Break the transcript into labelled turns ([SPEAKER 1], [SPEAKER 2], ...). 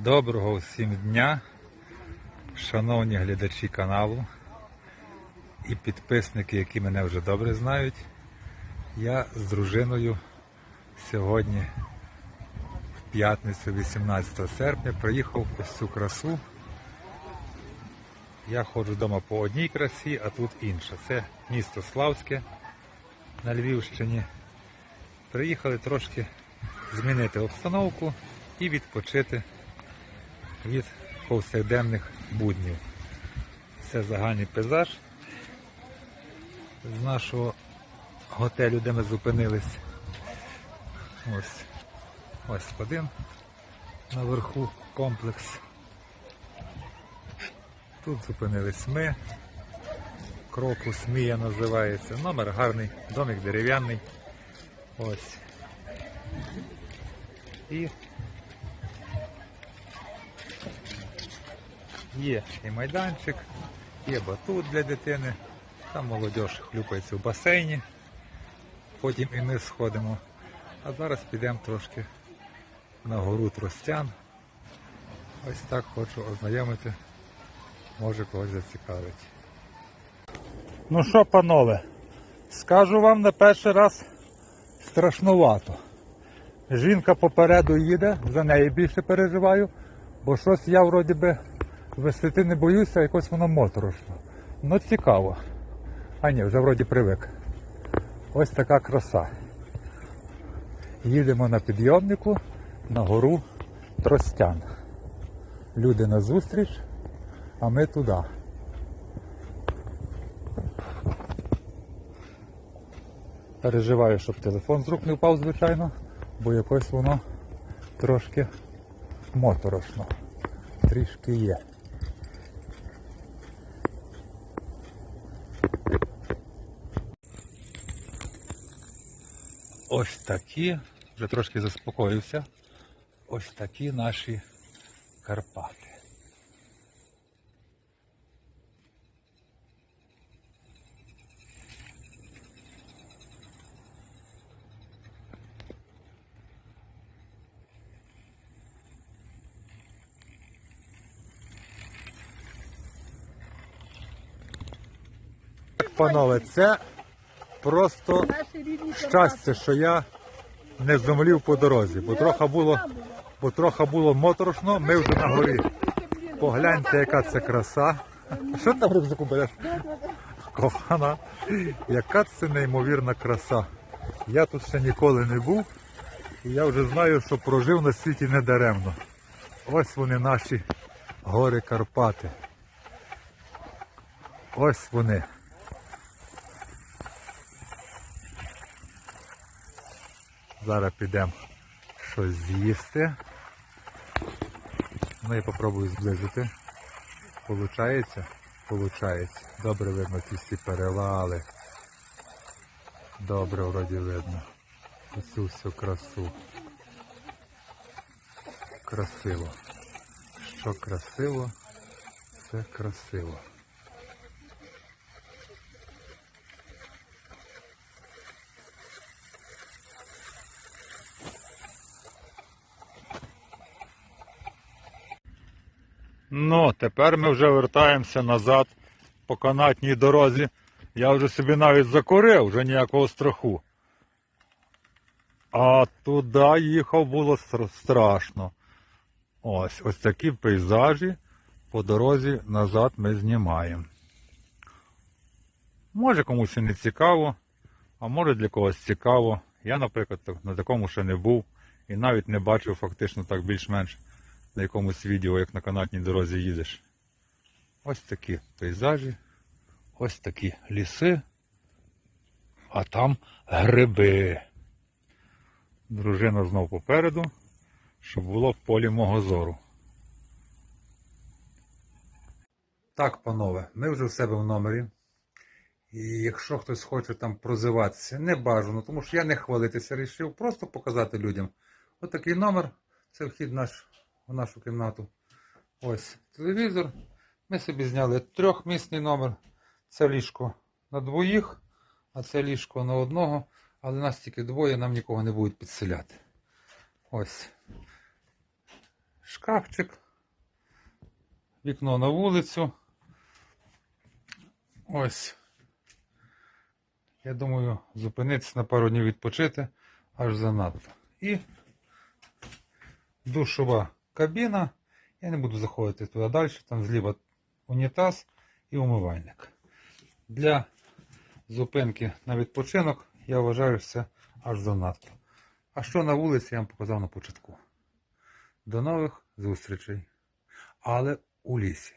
[SPEAKER 1] Доброго всім дня, шановні глядачі каналу і підписники, які мене вже добре знають. Я з дружиною сьогодні, в п'ятницю, 18 серпня, приїхав ось цю красу. Я ходжу вдома по одній красі, а тут інша. Це місто Славське на Львівщині. Приїхали трошки змінити обстановку і відпочити від повсякденних буднів. Це загальний пейзаж з нашого готелю, де ми зупинились. Ось ось один наверху комплекс. Тут зупинились ми. Крокус Мія називається. Номер гарний, домик дерев'яний. Ось. І Є і майданчик, є батут для дитини, там молодь хлюпається в басейні, потім і ми сходимо. А зараз підемо трошки на гору Тростян. Ось так хочу ознайомити, може когось зацікавить. Ну що, панове, скажу вам на перший раз страшнувато. Жінка попереду їде, за неї більше переживаю, бо щось я вроді би висоти не боюся, якось воно моторошно. Ну цікаво. А ні, вже вроді привик. Ось така краса. Їдемо на підйомнику на гору Тростян. Люди на зустріч, а ми туди. Переживаю, щоб телефон з рук не впав, звичайно, бо якось воно трошки моторошно. Трішки є. Ось такі, вже трошки заспокоївся. Ось такі наші Карпати. Панове, це просто щастя, що я не зумлів по дорозі, бо трохи було, бо трохи було моторошно, ми вже на горі. Погляньте, яка це краса. Що там рюкзаку береш? Кохана, яка це неймовірна краса. Я тут ще ніколи не був, і я вже знаю, що прожив на світі не даремно. Ось вони наші гори Карпати. Ось вони. Зараз підемо щось з'їсти. Ну і попробую зблизити. Получається? Получається. Добре видно ці всі перевали. Добре вроді видно. Оцю всю красу. Красиво. Що красиво, це красиво. Ну, тепер ми вже вертаємося назад по канатній дорозі. Я вже собі навіть закурив, вже ніякого страху. А туди їхав було страшно. Ось ось такі пейзажі по дорозі назад ми знімаємо. Може комусь і не цікаво, а може для когось цікаво. Я, наприклад, на такому ще не був і навіть не бачив фактично так більш-менш на якомусь відео, як на канатній дорозі їдеш. Ось такі пейзажі, ось такі ліси, а там гриби. Дружина знов попереду, щоб було в полі мого зору. Так, панове, ми вже в себе в номері. І якщо хтось хоче там прозиватися, не бажано, тому що я не хвалитися рішив, просто показати людям. Отакий номер, це вхід наш в нашу кімнату. Ось телевізор. Ми собі зняли трьохмісний номер. Це ліжко на двоїх, а це ліжко на одного. Але нас тільки двоє, нам нікого не будуть підселяти. Ось. шкафчик, вікно на вулицю. Ось. Я думаю, зупинитися на пару днів відпочити аж занадто. І душова кабіна. Я не буду заходити туди далі, там зліва унітаз і умивальник. Для зупинки на відпочинок я вважаю що це аж занадто. А що на вулиці я вам показав на початку. До нових зустрічей. Але у лісі.